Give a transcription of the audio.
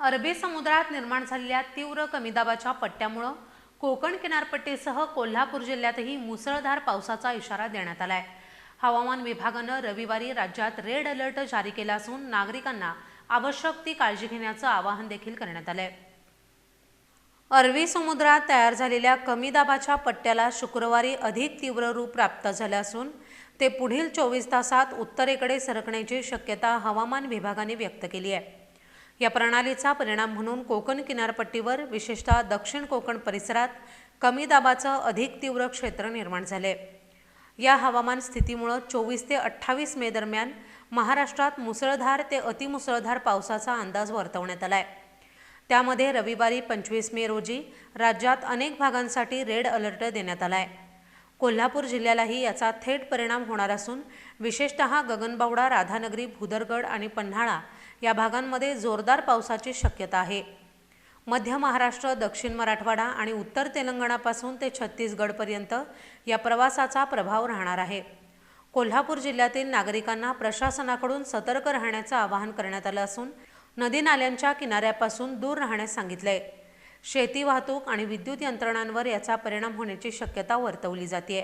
अरबी समुद्रात निर्माण झालेल्या तीव्र कमी दाबाच्या पट्ट्यामुळं कोकण किनारपट्टीसह कोल्हापूर जिल्ह्यातही मुसळधार पावसाचा इशारा देण्यात आलाय. हवामान विभागानं रविवारी राज्यात रेड अलर्ट जारी केला असून नागरिकांना आवश्यक ती काळजी घेण्याचं आवाहन देखील करण्यात आलंय. अरबी समुद्रात तयार झालेल्या कमी दाबाच्या पट्ट्याला शुक्रवारी अधिक तीव्र रूप प्राप्त झालं असून ते पुढील चोवीस तासात उत्तरेकडे सरकण्याची शक्यता हवामान विभागाने व्यक्त केली आहे. या प्रणालीचा परिणाम म्हणून कोकण किनारपट्टीवर विशेषतः दक्षिण कोकण परिसरात कमी दाबाचं अधिक तीव्र क्षेत्र निर्माण झाले. या हवामान स्थितीमुळं चोवीस ते अठ्ठावीस मे दरम्यान महाराष्ट्रात मुसळधार ते अतिमुसळधार पावसाचा अंदाज वर्तवण्यात आला आहे त्यामध्ये रविवारी पंचवीस मे रोजी राज्यात अनेक भागांसाठी रेड अलर्ट देण्यात आलाय. कोल्हापूर जिल्ह्यालाही याचा थेट परिणाम होणार असून विशेषतः गगनबावडा राधानगरी भुदरगड आणि पन्हाळा या भागांमध्ये जोरदार पावसाची शक्यता आहे. मध्य महाराष्ट्र दक्षिण मराठवाडा आणि उत्तर तेलंगणापासून ते छत्तीसगडपर्यंत या प्रवासाचा प्रभाव राहणार आहे. कोल्हापूर जिल्ह्यातील नागरिकांना प्रशासनाकडून सतर्क राहण्याचं आवाहन करण्यात आलं असून नदी नाल्यांच्या किनाऱ्यापासून दूर राहण्यास सांगितलंय. शेती वाहतूक आणि विद्युत यंत्रणांवर याचा परिणाम होण्याची शक्यता वर्तवली जाते